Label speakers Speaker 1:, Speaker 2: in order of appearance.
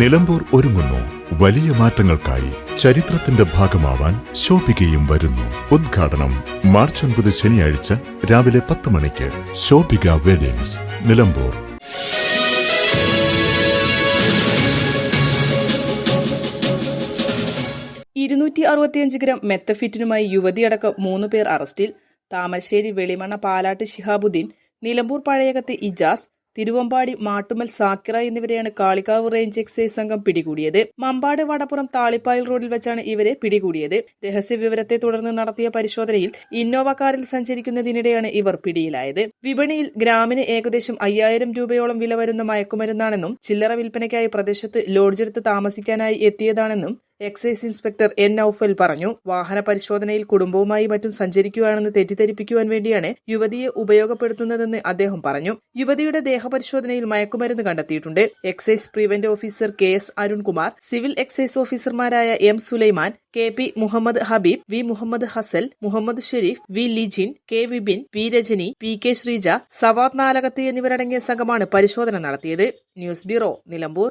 Speaker 1: നിലമ്പൂർ ഒരുങ്ങുന്നു. വലിയ മാറ്റങ്ങൾക്കായി ചരിത്രത്തിന്റെ ഭാഗമാവാൻ ശോഭികയും വരുന്നു. ഉദ്ഘാടനം മാർച്ച് ഒൻപത് ശനിയാഴ്ച രാവിലെ പത്ത് മണിക്ക് ശോഭിക വെഡിങ്സ് നിലമ്പൂർ.
Speaker 2: ഇരുന്നൂറ്റി അറുപത്തിയഞ്ച് ഗ്രാം മെത്തഫിറ്റിനുമായി യുവതിയടക്കം മൂന്ന് പേർ അറസ്റ്റിൽ. താമരശ്ശേരി വെളിമണ്ണ പാലാട്ട് ശിഹാബുദ്ദീൻ നിലമ്പൂർ പഴയകത്ത് ഇജാസ് തിരുവമ്പാടി മാട്ടുമൽ സാക്കിറ എന്നിവരെയാണ് കാളികാവ് റേഞ്ച് എക്സൈസ് സംഘം പിടികൂടിയത്. മമ്പാട് വടപ്പുറം താളിപ്പായൽ റോഡിൽ വെച്ചാണ് ഇവരെ പിടികൂടിയത്. രഹസ്യ വിവരത്തെ തുടർന്ന് നടത്തിയ പരിശോധനയിൽ ഇന്നോവ കാറിൽ സഞ്ചരിക്കുന്നതിനിടെയാണ് ഇവർ പിടിയിലായത്. വിപണിയിൽ ഗ്രാമിന് ഏകദേശം അയ്യായിരം രൂപയോളം വില വരുന്ന മയക്കുമരുന്നാണെന്നും ചില്ലറ വിൽപ്പനയ്ക്കായി പ്രദേശത്ത് ലോഡ്ജെടുത്ത് താമസിക്കാനായി എത്തിയതാണെന്നും എക്സൈസ് ഇൻസ്പെക്ടർ എൻ ഔഫൽ പറഞ്ഞു. വാഹന പരിശോധനയിൽ കുടുംബവുമായി മറ്റും സഞ്ചരിക്കുകയാണെന്ന് തെറ്റിദ്ധരിപ്പിക്കുവാൻ വേണ്ടിയാണ് യുവതിയെ ഉപയോഗപ്പെടുത്തുന്നതെന്ന് അദ്ദേഹം പറഞ്ഞു. യുവതിയുടെ ദേഹപരിശോധനയിൽ മയക്കുമരുന്ന് കണ്ടെത്തിയിട്ടുണ്ട്. Excise prevent officer K S Arunkumar civil excise ഓഫീസർമാരായ M Sulaiman K P Muhammad Habeeb V Muhammad Hasal Muhammad Sherif V Lijin K Vibin P Rajani P K Sreeja Savad Nalakath എന്നിവരടങ്ങിയ സംഘമാണ് പരിശോധന നടത്തിയത്. News bureau Nilambur.